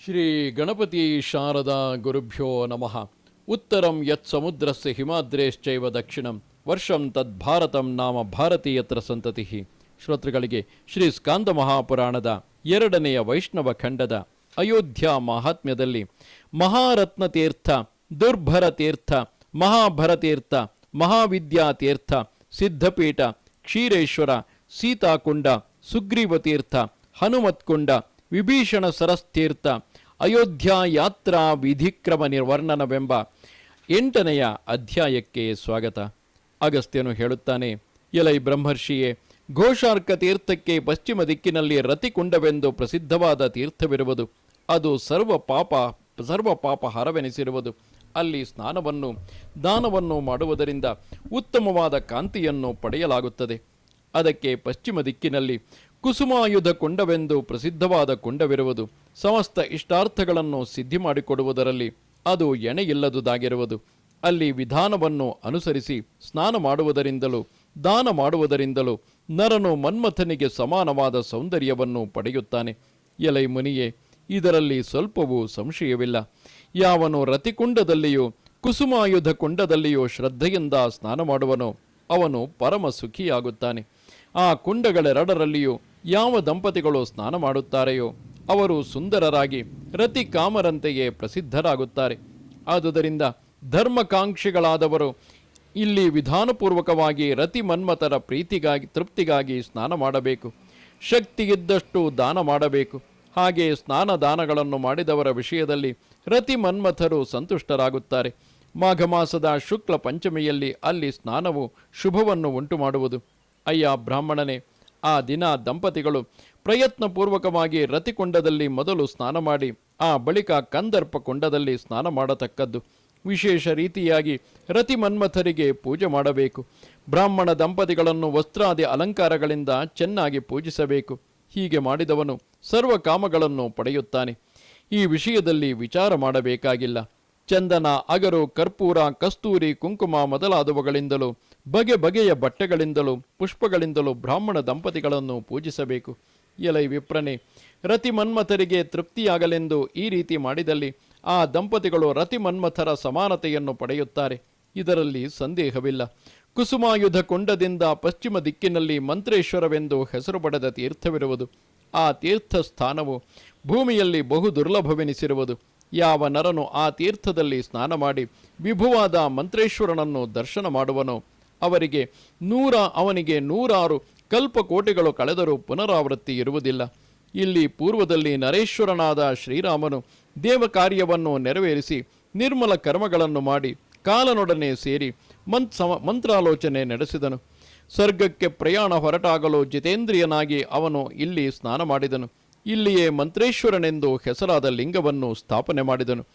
ಶ್ರೀ ಗಣಪತಿ ಶಾರದಾ ಗುರುಭ್ಯೋ ನಮಃ. ಉತ್ತರಂ ಯತ್ ಸಮುದ್ರಸ್ಯ ಹಿಮಾದ್ರೇಶ್ಚೈವ ದಕ್ಷಿಣಂ, ವರ್ಷಂ ತದ್ ಭಾರತಂ ನಾಮ ಭಾರತೀಯತ್ರ ಸಂತತಿ. ಶ್ರೋತೃಗಳಿಗೆ ಶ್ರೀ ಸ್ಕಾಂದ ಮಹಾಪುರಾಣದ ಎರಡನೆಯ ವೈಷ್ಣವ ಖಂಡದ ಅಯೋಧ್ಯ ಮಹಾತ್ಮ್ಯದಲ್ಲಿ ಮಹಾರತ್ನ ತೀರ್ಥ, ದುರ್ಭರ ತೀರ್ಥ, ಮಹಾಭರ ತೀರ್ಥ, ಮಹಾವಿದ್ಯಾ ತೀರ್ಥ, ಸಿದ್ಧಪೀಠ, ಕ್ಷೀರೇಶ್ವರ, ಸೀತಾಕುಂಡ, ಸುಗ್ರೀವ ತೀರ್ಥ, ಹನುಮತ್ಕುಂಡ, ವಿಭೀಷಣ ಸರಸ್ತೀರ್ಥ ಅಯೋಧ್ಯ ಯಾತ್ರಾ ವಿಧಿಕ್ರಮ ನಿರ್ವರ್ಣನವೆಂಬ ಎಂಟನೆಯ ಅಧ್ಯಾಯಕ್ಕೆ ಸ್ವಾಗತ. ಅಗಸ್ತ್ಯನು ಹೇಳುತ್ತಾನೆ, ಎಲೈ ಬ್ರಹ್ಮರ್ಷಿಯೇ, ಘೋಷಾರ್ಕ ತೀರ್ಥಕ್ಕೆ ಪಶ್ಚಿಮ ದಿಕ್ಕಿನಲ್ಲಿ ರತಿಕುಂಡವೆಂದು ಪ್ರಸಿದ್ಧವಾದ ತೀರ್ಥವಿರುವುದು. ಅದು ಸರ್ವ ಪಾಪ ಸರ್ವ ಪಾಪ ಹರವೆನಿಸಿರುವುದು. ಅಲ್ಲಿ ಸ್ನಾನವನ್ನು ದಾನವನ್ನು ಮಾಡುವುದರಿಂದ ಉತ್ತಮವಾದ ಕಾಂತಿಯನ್ನು ಪಡೆಯಲಾಗುತ್ತದೆ. ಅದಕ್ಕೆ ಪಶ್ಚಿಮ ದಿಕ್ಕಿನಲ್ಲಿ ಕುಸುಮಾಯುಧ ಕೊಂಡವೆಂದು ಪ್ರಸಿದ್ಧವಾದ ಕೊಂಡವಿರುವುದು ಸಮಸ್ತ ಇಷ್ಟಾರ್ಥಗಳನ್ನು ಸಿದ್ಧಿ ಮಾಡಿಕೊಡುವುದರಲ್ಲಿ ಅದು ಎಣೆಯಿಲ್ಲದುದಾಗಿರುವುದು. ಅಲ್ಲಿ ವಿಧಾನವನ್ನು ಅನುಸರಿಸಿ ಸ್ನಾನ ಮಾಡುವುದರಿಂದಲೂ, ದಾನ ಮಾಡುವುದರಿಂದಲೂ ನರನು ಮನ್ಮಥನಿಗೆ ಸಮಾನವಾದ ಸೌಂದರ್ಯವನ್ನು ಪಡೆಯುತ್ತಾನೆ. ಎಲೈ ಮುನಿಯೇ, ಇದರಲ್ಲಿ ಸ್ವಲ್ಪವೂ ಸಂಶಯವಿಲ್ಲ. ಯಾವನು ರತಿಕುಂಡದಲ್ಲಿಯೂ, ಕುಸುಮಾಯುಧ ಕುಂಡದಲ್ಲಿಯೂ ಶ್ರದ್ಧೆಯಿಂದ ಸ್ನಾನ ಮಾಡುವನೋ, ಅವನು ಪರಮ ಸುಖಿಯಾಗುತ್ತಾನೆ ಆ ಕುಂಡಗಳೆರಡರಲ್ಲಿಯೂ ಯಾವ ದಂಪತಿಗಳು ಸ್ನಾನ ಮಾಡುತ್ತಾರೆಯೋ ಅವರು ಸುಂದರರಾಗಿ ರತಿ ಕಾಮರಂತೆಯೇ ಪ್ರಸಿದ್ಧರಾಗುತ್ತಾರೆ. ಆದುದರಿಂದ ಧರ್ಮಕಾಂಕ್ಷಿಗಳಾದವರು ಇಲ್ಲಿ ವಿಧಾನಪೂರ್ವಕವಾಗಿ ರತಿ ಮನ್ಮಥರ ಪ್ರೀತಿಗಾಗಿ, ತೃಪ್ತಿಗಾಗಿ ಸ್ನಾನ ಮಾಡಬೇಕು. ಶಕ್ತಿ ಇದ್ದಷ್ಟು ದಾನ ಮಾಡಬೇಕು. ಹಾಗೆ ಸ್ನಾನ ದಾನಗಳನ್ನು ಮಾಡಿದವರ ವಿಷಯದಲ್ಲಿ ರತಿ ಮನ್ಮಥರು ಸಂತುಷ್ಟರಾಗುತ್ತಾರೆ. ಮಾಘ ಮಾಸದ ಶುಕ್ಲ ಪಂಚಮಿಯಲ್ಲಿ ಅಲ್ಲಿ ಸ್ನಾನವು ಶುಭವನ್ನು ಉಂಟು ಮಾಡುವುದು ಅಯ್ಯ ಬ್ರಾಹ್ಮಣನೇ, ಆ ದಿನ ದಂಪತಿಗಳು ಪ್ರಯತ್ನಪೂರ್ವಕವಾಗಿ ರತಿಕೊಂಡದಲ್ಲಿ ಮೊದಲು ಸ್ನಾನ ಮಾಡಿ, ಆ ಬಳಿಕ ಕಂದರ್ಪ ಕೊಂಡದಲ್ಲಿ ಸ್ನಾನ ಮಾಡತಕ್ಕದ್ದು. ವಿಶೇಷ ರೀತಿಯಾಗಿ ರತಿ ಮನ್ಮಥರಿಗೆ ಪೂಜೆ ಮಾಡಬೇಕು. ಬ್ರಾಹ್ಮಣ ದಂಪತಿಗಳನ್ನು ವಸ್ತ್ರಾದಿ ಅಲಂಕಾರಗಳಿಂದ ಚೆನ್ನಾಗಿ ಪೂಜಿಸಬೇಕು. ಹೀಗೆ ಮಾಡಿದವನು ಸರ್ವ ಕಾಮಗಳನ್ನು ಪಡೆಯುತ್ತಾನೆ. ಈ ವಿಷಯದಲ್ಲಿ ವಿಚಾರ ಮಾಡಬೇಕಾಗಿಲ್ಲ. ಚಂದನ, ಅಗರು, ಕರ್ಪೂರ, ಕಸ್ತೂರಿ, ಕುಂಕುಮ ಮೊದಲಾದವುಗಳಿಂದಲೂ ಬಗೆ ಬಗೆಯ ಬಟ್ಟೆಗಳಿಂದಲೂ ಪುಷ್ಪಗಳಿಂದಲೂ ಬ್ರಾಹ್ಮಣ ದಂಪತಿಗಳನ್ನು ಪೂಜಿಸಬೇಕು. ಎಲೈ ವಿಪ್ರನೆ, ರತಿ ಮನ್ಮಥರಿಗೆ ತೃಪ್ತಿಯಾಗಲೆಂದು ಈ ರೀತಿ ಮಾಡಿದಲ್ಲಿ ಆ ದಂಪತಿಗಳು ರತಿ ಮನ್ಮಥರ ಸಮಾನತೆಯನ್ನು ಪಡೆಯುತ್ತಾರೆ. ಇದರಲ್ಲಿ ಸಂದೇಹವಿಲ್ಲ. ಕುಸುಮಾಯುಧ ಕೊಂಡದಿಂದ ಪಶ್ಚಿಮ ದಿಕ್ಕಿನಲ್ಲಿ ಮಂತ್ರೇಶ್ವರವೆಂದು ಹೆಸರು ಪಡೆದ ತೀರ್ಥವಿರುವುದು. ಆ ತೀರ್ಥ ಸ್ಥಾನವು ಭೂಮಿಯಲ್ಲಿ ಬಹು ದುರ್ಲಭವೆನಿಸಿರುವುದು. ಯಾವ ನರನು ಆ ತೀರ್ಥದಲ್ಲಿ ಸ್ನಾನ ಮಾಡಿ ವಿಭುವಾದ ಮಂತ್ರೇಶ್ವರನನ್ನು ದರ್ಶನ ಮಾಡುವನೋ ಅವರಿಗೆ ನೂರ, ಅವನಿಗೆ ನೂರಾರು ಕಲ್ಪಕೋಟೆಗಳು ಕಳೆದರೂ ಪುನರಾವೃತ್ತಿ ಇರುವುದಿಲ್ಲ. ಇಲ್ಲಿ ಪೂರ್ವದಲ್ಲಿ ನರೇಶ್ವರನಾದ ಶ್ರೀರಾಮನು ದೇವ ಕಾರ್ಯವನ್ನು ನೆರವೇರಿಸಿ ನಿರ್ಮಲ ಕರ್ಮಗಳನ್ನು ಮಾಡಿ ಕಾಲನೊಡನೆ ಸೇರಿ ಮಂತ್ ಮಂತ್ರಾಲೋಚನೆ ನಡೆಸಿದನು. ಸ್ವರ್ಗಕ್ಕೆ ಪ್ರಯಾಣ ಹೊರಟಾಗಲು ಜಿತೇಂದ್ರಿಯನಾಗಿ ಅವನು ಇಲ್ಲಿ ಸ್ನಾನ ಮಾಡಿದನು. ಇಲ್ಲಿಯೇ ಮಂತ್ರೇಶ್ವರನೆಂದು ಹೆಸರಾದ ಲಿಂಗವನ್ನು ಸ್ಥಾಪನೆ ಮಾಡಿದನು.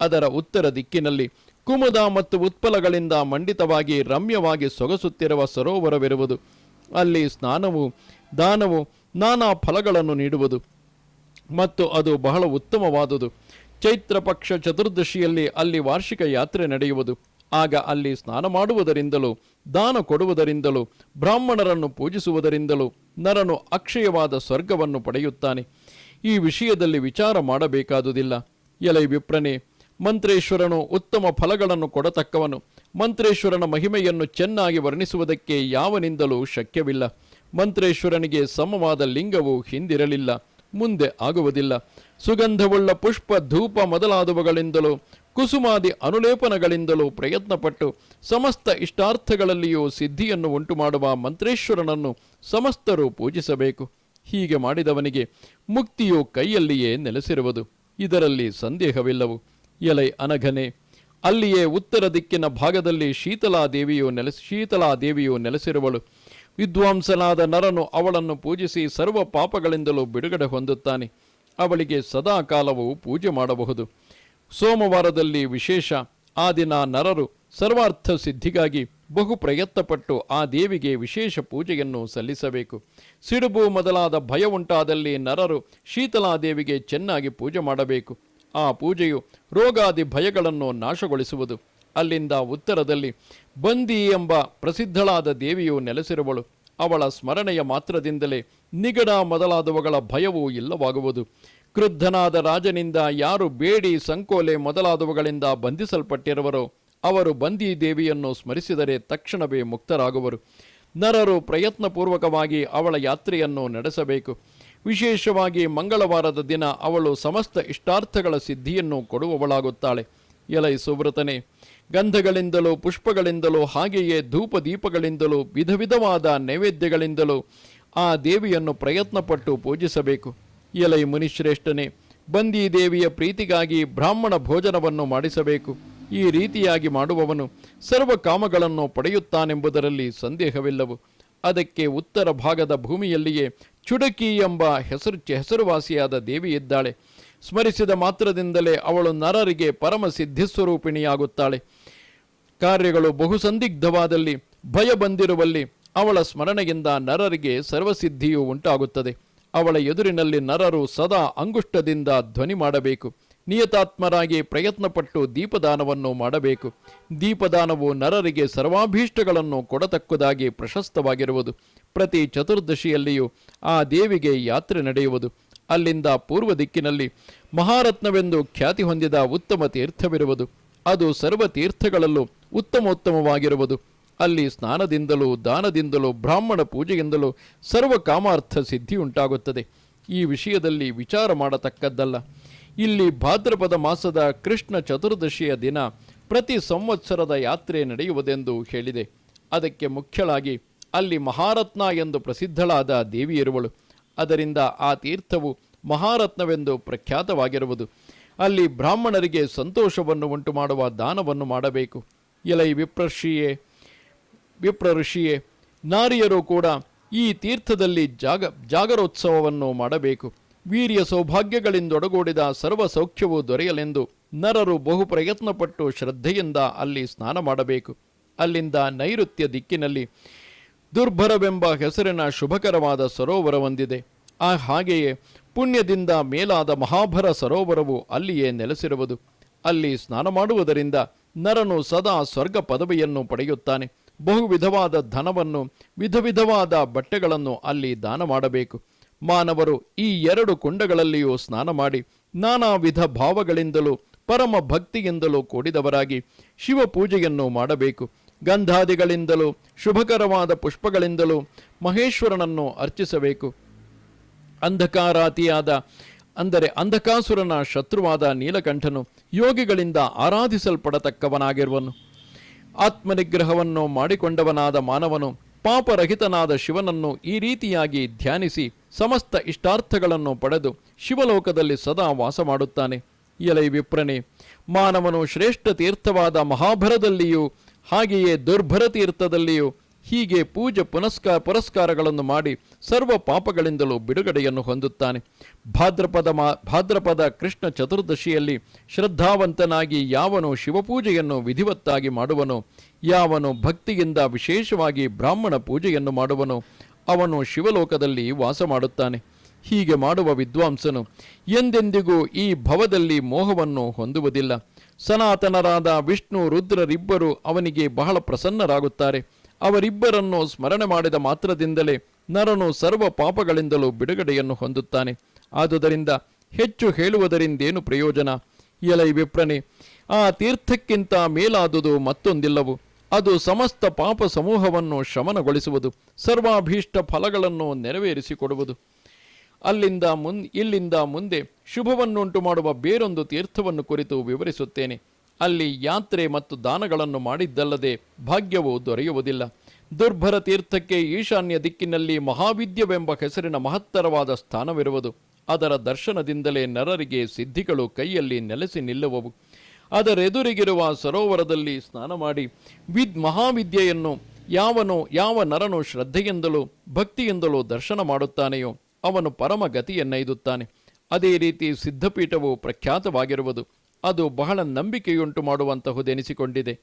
ಅದರ ಉತ್ತರ ದಿಕ್ಕಿನಲ್ಲಿ ಕುಮುದ ಮತ್ತು ಉತ್ಪಲಗಳಿಂದ ಮಂಡಿತವಾಗಿ ರಮ್ಯವಾಗಿ ಸೊಗಸುತ್ತಿರುವ ಸರೋವರವಿರುವುದು. ಅಲ್ಲಿ ಸ್ನಾನವು, ದಾನವು, ನಾನಾ ಫಲಗಳನ್ನು ನೀಡುವುದು. ಮತ್ತು ಅದು ಬಹಳ ಉತ್ತಮವಾದುದು. ಚೈತ್ರ ಪಕ್ಷ ಚತುರ್ದಶಿಯಲ್ಲಿ ಅಲ್ಲಿ ವಾರ್ಷಿಕ ಯಾತ್ರೆ ನಡೆಯುವುದು. ಆಗ ಅಲ್ಲಿ ಸ್ನಾನ ಮಾಡುವುದರಿಂದಲೂ, ದಾನ ಕೊಡುವುದರಿಂದಲೂ, ಬ್ರಾಹ್ಮಣರನ್ನು ಪೂಜಿಸುವುದರಿಂದಲೂ ನರನು ಅಕ್ಷಯವಾದ ಸ್ವರ್ಗವನ್ನು ಪಡೆಯುತ್ತಾನೆ. ಈ ವಿಷಯದಲ್ಲಿ ವಿಚಾರ ಮಾಡಬೇಕಾದುದಿಲ್ಲ. ಎಲೈ ವಿಪ್ರನೆ ಮಂತ್ರೇಶ್ವರನು ಉತ್ತಮ ಫಲಗಳನ್ನು ಕೊಡತಕ್ಕವನು. ಮಂತ್ರೇಶ್ವರನ ಮಹಿಮೆಯನ್ನು ಚೆನ್ನಾಗಿ ವರ್ಣಿಸುವುದಕ್ಕೆ ಯಾವನಿಂದಲೂ ಶಕ್ಯವಿಲ್ಲ. ಮಂತ್ರೇಶ್ವರನಿಗೆ ಸಮವಾದ ಲಿಂಗವು ಹಿಂದಿರಲಿಲ್ಲ, ಮುಂದೆ ಆಗುವುದಿಲ್ಲ. ಸುಗಂಧವುಳ್ಳ ಪುಷ್ಪ ಧೂಪ ಮೊದಲಾದವುಗಳಿಂದಲೂ, ಕುಸುಮಾದಿ ಅನುಲೇಪನಗಳಿಂದಲೂ ಪ್ರಯತ್ನಪಟ್ಟು, ಸಮಸ್ತ ಇಷ್ಟಾರ್ಥಗಳಲ್ಲಿಯೂ ಸಿದ್ಧಿಯನ್ನು ಉಂಟು ಮಾಡುವ ಮಂತ್ರೇಶ್ವರನನ್ನು ಸಮಸ್ತರು ಪೂಜಿಸಬೇಕು. ಹೀಗೆ ಮಾಡಿದವನಿಗೆ ಮುಕ್ತಿಯು ಕೈಯಲ್ಲಿಯೇ ನೆಲೆಸಿರುವುದು. ಇದರಲ್ಲಿ ಸಂದೇಹವಿಲ್ಲವು. ಎಲೈ ಅನಘನೆ. ಅಲ್ಲಿಯೇ ಉತ್ತರ ದಿಕ್ಕಿನ ಭಾಗದಲ್ಲಿ ಶೀತಲಾದೇವಿಯು ನೆಲೆಸಿ ಶೀತಲಾದೇವಿಯು ನೆಲೆಸಿರುವಳು. ವಿದ್ವಾಂಸನಾದ ನರನು ಅವಳನ್ನು ಪೂಜಿಸಿ ಸರ್ವ ಪಾಪಗಳಿಂದಲೂ ಬಿಡುಗಡೆ ಹೊಂದುತ್ತಾನೆ. ಅವಳಿಗೆ ಸದಾ ಕಾಲವು ಪೂಜೆ ಮಾಡಬಹುದು. ಸೋಮವಾರದಲ್ಲಿ ವಿಶೇಷ, ಆ ದಿನ ನರರು ಸರ್ವಾರ್ಥ ಸಿದ್ಧಿಗಾಗಿ ಬಹು ಪ್ರಯತ್ನಪಟ್ಟು ಆ ದೇವಿಗೆ ವಿಶೇಷ ಪೂಜೆಯನ್ನು ಸಲ್ಲಿಸಬೇಕು. ಸಿಡುಬು ಮೊದಲಾದ ಭಯ ಉಂಟಾದಲ್ಲಿ ನರರು ಶೀತಲಾದೇವಿಗೆ ಚೆನ್ನಾಗಿ ಪೂಜೆ ಮಾಡಬೇಕು. ಆ ಪೂಜೆಯು ರೋಗಾದಿ ಭಯಗಳನ್ನು ನಾಶಗೊಳಿಸುವುದು. ಅಲ್ಲಿಂದ ಉತ್ತರದಲ್ಲಿ ಬಂದಿ ಎಂಬ ಪ್ರಸಿದ್ಧಳಾದ ದೇವಿಯು ನೆಲೆಸಿರುವಳು. ಅವಳ ಸ್ಮರಣೆಯ ಮಾತ್ರದಿಂದಲೇ ನಿಗಡ ಮೊದಲಾದವುಗಳ ಭಯವೂ ಇಲ್ಲವಾಗುವುದು. ಕ್ರುದ್ಧನಾದ ರಾಜನಿಂದ ಯಾರು ಬೇಡಿ ಸಂಕೋಲೆ ಮೊದಲಾದವುಗಳಿಂದ ಬಂಧಿಸಲ್ಪಟ್ಟಿರುವರೋ, ಅವರು ಬಂದಿ ದೇವಿಯನ್ನು ಸ್ಮರಿಸಿದರೆ ತಕ್ಷಣವೇ ಮುಕ್ತರಾಗುವರು. ನರರು ಪ್ರಯತ್ನಪೂರ್ವಕವಾಗಿ ಅವಳ ಯಾತ್ರೆಯನ್ನು ನಡೆಸಬೇಕು. ವಿಶೇಷವಾಗಿ ಮಂಗಳವಾರದ ದಿನ ಅವಳು ಸಮಸ್ತ ಇಷ್ಟಾರ್ಥಗಳ ಸಿದ್ಧಿಯನ್ನು ಕೊಡುವವಳಾಗುತ್ತಾಳೆ. ಎಲೈ ಸುವ್ರತನೆ, ಗಂಧಗಳಿಂದಲೂ ಪುಷ್ಪಗಳಿಂದಲೂ ಹಾಗೆಯೇ ಧೂಪ ದೀಪಗಳಿಂದಲೂ ವಿಧ ವಿಧವಾದ ನೈವೇದ್ಯಗಳಿಂದಲೂ ಆ ದೇವಿಯನ್ನು ಪ್ರಯತ್ನಪಟ್ಟು ಪೂಜಿಸಬೇಕು. ಎಲೈ ಮುನಿಶ್ರೇಷ್ಠನೇ, ಬಂದಿ ದೇವಿಯ ಪ್ರೀತಿಗಾಗಿ ಬ್ರಾಹ್ಮಣ ಭೋಜನವನ್ನು ಮಾಡಿಸಬೇಕು. ಈ ರೀತಿಯಾಗಿ ಮಾಡುವವನು ಸರ್ವ ಕಾಮಗಳನ್ನು ಪಡೆಯುತ್ತಾನೆಂಬುದರಲ್ಲಿ ಸಂದೇಹವಿಲ್ಲವು. ಅದಕ್ಕೆ ಉತ್ತರ ಭಾಗದ ಭೂಮಿಯಲ್ಲಿಯೇ ಚುಡಕಿ ಎಂಬ ಹೆಸರು ಹೆಸರುವಾಸಿಯಾದ ದೇವಿ ಇದ್ದಾಳೆ. ಸ್ಮರಿಸಿದ ಮಾತ್ರದಿಂದಲೇ ಅವಳು ನರರಿಗೆ ಪರಮ ಸಿದ್ಧಿಸ್ವರೂಪಿಣಿಯಾಗುತ್ತಾಳೆ ಕಾರ್ಯಗಳು ಬಹು ಸಂದಿಗ್ಧವಾದಲ್ಲಿ ಭಯ ಬಂದಿರುವಲ್ಲಿ ಅವಳ ಸ್ಮರಣೆಯಿಂದ ನರರಿಗೆ ಸರ್ವಸಿದ್ಧಿಯು ಉಂಟಾಗುತ್ತದೆ. ಅವಳ ಎದುರಿನಲ್ಲಿ ನರರು ಸದಾ ಅಂಗುಷ್ಟದಿಂದ ಧ್ವನಿ ಮಾಡಬೇಕು. ನಿಯತಾತ್ಮರಾಗಿ ಪ್ರಯತ್ನಪಟ್ಟು ದೀಪದಾನವನ್ನು ಮಾಡಬೇಕು. ದೀಪದಾನವು ನರರಿಗೆ ಸರ್ವಾಭೀಷ್ಟಗಳನ್ನು ಕೊಡತಕ್ಕುದಾಗಿ ಪ್ರಶಸ್ತವಾಗಿರುವುದು. ಪ್ರತಿ ಚತುರ್ದಶಿಯಲ್ಲಿಯೂ ಆ ದೇವಿಗೆ ಯಾತ್ರೆ ನಡೆಯುವುದು. ಅಲ್ಲಿಂದ ಪೂರ್ವ ದಿಕ್ಕಿನಲ್ಲಿ ಮಹಾರತ್ನವೆಂದು ಖ್ಯಾತಿ ಹೊಂದಿದ ಉತ್ತಮ ತೀರ್ಥವಿರುವುದು. ಅದು ಸರ್ವ ತೀರ್ಥಗಳಲ್ಲೂ ಉತ್ತಮೋತ್ತಮವಾಗಿರುವುದು. ಅಲ್ಲಿ ಸ್ನಾನದಿಂದಲೂ ದಾನದಿಂದಲೂ ಬ್ರಾಹ್ಮಣ ಪೂಜೆಯಿಂದಲೂ ಸರ್ವ ಕಾಮಾರ್ಥ ಸಿದ್ಧಿಯುಂಟಾಗುತ್ತದೆ. ಈ ವಿಷಯದಲ್ಲಿ ವಿಚಾರ ಮಾಡತಕ್ಕದ್ದಲ್ಲ. ಇಲ್ಲಿ ಭಾದ್ರಪದ ಮಾಸದ ಕೃಷ್ಣ ಚತುರ್ದಶಿಯ ದಿನ ಪ್ರತಿ ಸಂವತ್ಸರದ ಯಾತ್ರೆ ನಡೆಯುವುದೆಂದು ಹೇಳಿದೆ. ಅದಕ್ಕೆ ಮುಖ್ಯಳಾಗಿ ಅಲ್ಲಿ ಮಹಾರತ್ನ ಎಂದು ಪ್ರಸಿದ್ಧಳಾದ ದೇವಿಯಿರುವಳು ಅದರಿಂದ ಆ ತೀರ್ಥವು ಮಹಾರತ್ನವೆಂದು ಪ್ರಖ್ಯಾತವಾಗಿರುವುದು. ಅಲ್ಲಿ ಬ್ರಾಹ್ಮಣರಿಗೆ ಸಂತೋಷವನ್ನು ಉಂಟು ಮಾಡುವ ದಾನವನ್ನು ಮಾಡಬೇಕು. ಎಲೈ ವಿಪ್ರರ್ಷಿಯೇ ವಿಪ್ರ ಋಷಿಯೇ ನಾರಿಯರು ಕೂಡ ಈ ತೀರ್ಥದಲ್ಲಿ ಜಾಗ, ಜಾಗರೋತ್ಸವವನ್ನು ಮಾಡಬೇಕು. ವೀರ್ಯ ಸೌಭಾಗ್ಯಗಳಿಂದೊಡಗೂಡಿದ ಸರ್ವ ಸೌಖ್ಯವು ದೊರೆಯಲೆಂದು ನರರು ಬಹು ಪ್ರಯತ್ನಪಟ್ಟು ಶ್ರದ್ಧೆಯಿಂದ ಅಲ್ಲಿ ಸ್ನಾನ ಮಾಡಬೇಕು. ಅಲ್ಲಿಂದ ನೈಋತ್ಯ ದಿಕ್ಕಿನಲ್ಲಿ ದುರ್ಭರವೆಂಬ ಹೆಸರಿನ ಶುಭಕರವಾದ ಸರೋವರ ಹೊಂದಿದೆ. ಆ ಹಾಗೆಯೇ ಪುಣ್ಯದಿಂದ ಮೇಲಾದ ಮಹಾಭರ ಸರೋವರವು ಅಲ್ಲಿಯೇ ನೆಲೆಸಿರುವುದು. ಅಲ್ಲಿ ಸ್ನಾನ ಮಾಡುವುದರಿಂದ ನರನು ಸದಾ ಸ್ವರ್ಗ ಪದವಿಯನ್ನು ಪಡೆಯುತ್ತಾನೆ. ಬಹು ವಿಧವಾದ ಧನವನ್ನು, ವಿಧ ವಿಧವಾದ ಬಟ್ಟೆಗಳನ್ನು ಅಲ್ಲಿ ದಾನ ಮಾಡಬೇಕು. ಮಾನವರು ಈ ಎರಡು ಕುಂಡಗಳಲ್ಲಿಯೂ ಸ್ನಾನ ಮಾಡಿ ನಾನಾ ವಿಧ ಭಾವಗಳಿಂದಲೂ, ಪರಮ ಭಕ್ತಿಯಿಂದಲೂ ಕೂಡಿದವರಾಗಿ ಶಿವ ಪೂಜೆಯನ್ನು ಮಾಡಬೇಕು. ಗಂಧಾದಿಗಳಿಂದಲೂ, ಶುಭಕರವಾದ ಪುಷ್ಪಗಳಿಂದಲೂ ಮಹೇಶ್ವರನನ್ನು ಅರ್ಚಿಸಬೇಕು. ಅಂಧಕಾರಾತಿಯಾದ, ಅಂದರೆ ಅಂಧಕಾಸುರನ ಶತ್ರುವಾದ ನೀಲಕಂಠನು ಯೋಗಿಗಳಿಂದ ಆರಾಧಿಸಲ್ಪಡತಕ್ಕವನಾಗಿರುವನು. ಆತ್ಮನಿಗ್ರಹವನ್ನು ಮಾಡಿಕೊಂಡವನಾದ ಮಾನವನು, ಪಾಪರಹಿತನಾದ ಶಿವನನ್ನು ಈ ರೀತಿಯಾಗಿ ಧ್ಯಾನಿಸಿ ಸಮಸ್ತ ಇಷ್ಟಾರ್ಥಗಳನ್ನು ಪಡೆದು ಶಿವಲೋಕದಲ್ಲಿ ಸದಾ ವಾಸ ಮಾಡುತ್ತಾನೆ ಎಲೈ ವಿಪ್ರನೆ ಮಾನವನು ಶ್ರೇಷ್ಠ ತೀರ್ಥವಾದ ಮಹಾಭರದಲ್ಲಿಯೂ ಹಾಗೆಯೇ ದುರ್ಭರ ತೀರ್ಥದಲ್ಲಿಯೂ ಹೀಗೆ ಪೂಜೆ ಪುನಸ್ಕಾರ ಪುರಸ್ಕಾರಗಳನ್ನು ಮಾಡಿ ಸರ್ವ ಪಾಪಗಳಿಂದಲೂ ಬಿಡುಗಡೆಯನ್ನು ಹೊಂದುತ್ತಾನೆ. ಭಾದ್ರಪದ ಮಾ ಭಾದ್ರಪದ ಕೃಷ್ಣ ಚತುರ್ದಶಿಯಲ್ಲಿ ಶ್ರದ್ಧಾವಂತನಾಗಿ ಯಾವನು ಶಿವಪೂಜೆಯನ್ನು ವಿಧಿವತ್ತಾಗಿ ಮಾಡುವನೋ, ಯಾವನು ಭಕ್ತಿಯಿಂದ ವಿಶೇಷವಾಗಿ ಬ್ರಾಹ್ಮಣ ಪೂಜೆಯನ್ನು ಮಾಡುವನೋ, ಅವನು ಶಿವಲೋಕದಲ್ಲಿ ವಾಸ ಮಾಡುತ್ತಾನೆ. ಹೀಗೆ ಮಾಡುವ ವಿದ್ವಾಂಸನು ಎಂದೆಂದಿಗೂ ಈ ಭವದಲ್ಲಿ ಮೋಹವನ್ನು ಹೊಂದುವುದಿಲ್ಲ. ಸನಾತನರಾದ ವಿಷ್ಣು ರುದ್ರರಿಬ್ಬರು ಅವನಿಗೆ ಬಹಳ ಪ್ರಸನ್ನರಾಗುತ್ತಾರೆ. ಅವರಿಬ್ಬರನ್ನು ಸ್ಮರಣೆ ಮಾಡಿದ ಮಾತ್ರದಿಂದಲೇ ನರನು ಸರ್ವ ಪಾಪಗಳಿಂದಲೂ ಬಿಡುಗಡೆಯನ್ನು ಹೊಂದುತ್ತಾನೆ. ಆದುದರಿಂದ ಹೆಚ್ಚು ಹೇಳುವುದರಿಂದೇನು ಪ್ರಯೋಜನ? ಎಲೈ ವಿಪ್ರನೆ, ಆ ತೀರ್ಥಕ್ಕಿಂತ ಮೇಲಾದುದು ಮತ್ತೊಂದಿಲ್ಲವು. ಅದು ಸಮಸ್ತ ಪಾಪ ಸಮೂಹವನ್ನು ಶಮನಗೊಳಿಸುವುದು, ಸರ್ವಾಭೀಷ್ಟ ಫಲಗಳನ್ನು ನೆರವೇರಿಸಿಕೊಡುವುದು. ಅಲ್ಲಿಂದ ಮುನ್, ಇಲ್ಲಿಂದ ಮುಂದೆ ಶುಭವನ್ನುಂಟು ಮಾಡುವ ಬೇರೊಂದು ತೀರ್ಥವನ್ನು ಕುರಿತು ವಿವರಿಸುತ್ತೇನೆ. ಅಲ್ಲಿ ಯಾತ್ರೆ ಮತ್ತು ದಾನಗಳನ್ನು ಮಾಡಿದ್ದಲ್ಲದೆ ಭಾಗ್ಯವು ದೊರೆಯುವುದಿಲ್ಲ. ದುರ್ಭರ ತೀರ್ಥಕ್ಕೆ ಈಶಾನ್ಯ ದಿಕ್ಕಿನಲ್ಲಿ ಮಹಾವಿದ್ಯವೆಂಬ ಹೆಸರಿನ ಮಹತ್ತರವಾದ ಸ್ಥಾನವಿರುವುದು. ಅದರ ದರ್ಶನದಿಂದಲೇ ನರರಿಗೆ ಸಿದ್ಧಿಗಳು ಕೈಯಲ್ಲಿ ನೆಲೆಸಿ ನಿಲ್ಲುವವು. ಅದರೆದುರಿಗಿರುವ ಸರೋವರದಲ್ಲಿ ಸ್ನಾನ ಮಾಡಿ ವಿದ್, ಮಹಾವಿದ್ಯೆಯನ್ನು ಯಾವನು, ಯಾವ ನರನು ಶ್ರದ್ಧೆಯಿಂದಲೂ ಭಕ್ತಿಯಿಂದಲೂ ದರ್ಶನ ಮಾಡುತ್ತಾನೆಯೋ ಅವನು ಪರಮಗತಿಯನ್ನೈದುತ್ತಾನೆ. ಅದೇ ರೀತಿ ಸಿದ್ಧಪೀಠವು ಪ್ರಖ್ಯಾತವಾಗಿರುವುದು. ಅದು ಬಹಳ ನಂಬಿಕೆಯುಂಟು ಮಾಡುವಂತಹುದೆನಿಸಿಕೊಂಡಿದೆ.